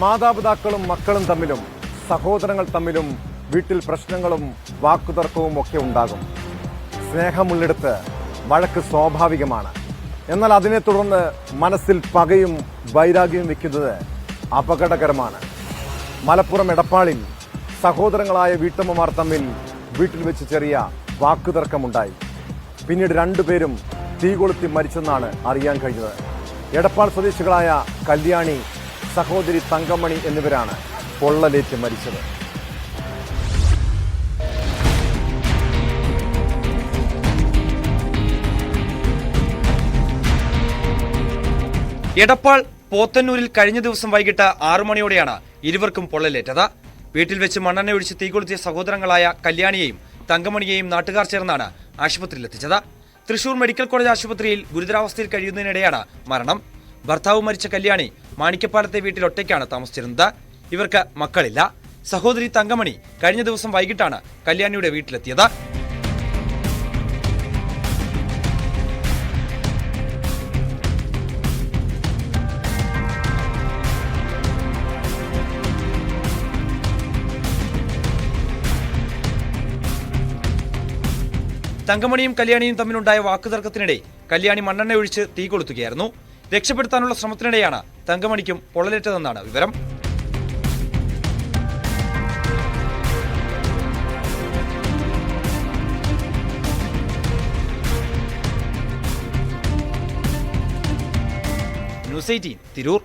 മാതാപിതാക്കളും മക്കളും തമ്മിലും സഹോദരങ്ങൾ തമ്മിലും വീട്ടിൽ പ്രശ്നങ്ങളും വാക്കുതർക്കവും ഒക്കെ ഉണ്ടാകും. സ്നേഹമുള്ളിടത്ത് വഴക്ക് സ്വാഭാവികമാണ്. എന്നാൽ അതിനെ തുടർന്ന് മനസ്സിൽ പകയും വൈരാഗ്യവും വയ്ക്കുന്നത് അപകടകരമാണ്. മലപ്പുറം എടപ്പാളിൽ സഹോദരങ്ങളായ വീട്ടമ്മമാർ തമ്മിൽ വീട്ടിൽ വെച്ച് ചെറിയ വാക്കുതർക്കമുണ്ടായി. പിന്നീട് രണ്ടുപേരും തീ കൊളുത്തി മരിച്ചെന്നാണ് അറിയാൻ കഴിഞ്ഞത്. എടപ്പാൾ സ്വദേശികളായ കല്യാണി സഹോദരി തങ്കമണി എന്നിവരാണ് പൊള്ളലേറ്റ് മരിച്ചത്. എടപ്പാൾ പോത്തന്നൂരിൽ കഴിഞ്ഞ ദിവസം വൈകിട്ട് ആറു മണിയോടെയാണ് ഇരുവർക്കും പൊള്ളലേറ്റത്. വീട്ടിൽ വെച്ച് മണ്ണെണ്ണ ഒഴിച്ച് തീകൊളുത്തിയ സഹോദരങ്ങളായ കല്യാണിയെയും തങ്കമണിയെയും നാട്ടുകാർ ചേർന്നാണ് ആശുപത്രിയിൽ എത്തിച്ചത് തൃശൂർ മെഡിക്കൽ കോളേജ് ആശുപത്രിയിൽ ഗുരുതരാവസ്ഥയിൽ കഴിയുന്നതിനിടെയാണ് മരണം. ഭർത്താവ് മരിച്ച കല്യാണി മാണിക്കപ്പാടത്തെ വീട്ടിൽ ഒറ്റയ്ക്കാണ് താമസിച്ചിരുന്നത്. ഇവർക്ക് മക്കളില്ല. സഹോദരി തങ്കമണി കഴിഞ്ഞ ദിവസം വൈകിട്ടാണ് കല്യാണിയുടെ വീട്ടിലെത്തിയത്. തങ്കമണിയും കല്യാണിയും തമ്മിലുണ്ടായ വാക്കുതർക്കത്തിനിടെ കല്യാണി മണ്ണെണ്ണ ഒഴിച്ച് തീ കൊളുത്തുകയായിരുന്നു. രക്ഷപ്പെടുത്താനുള്ള ശ്രമത്തിനിടെയാണ് തങ്കമണിക്കും പൊള്ളലേറ്റതെന്നാണ് വിവരം. News eighteen Tirur.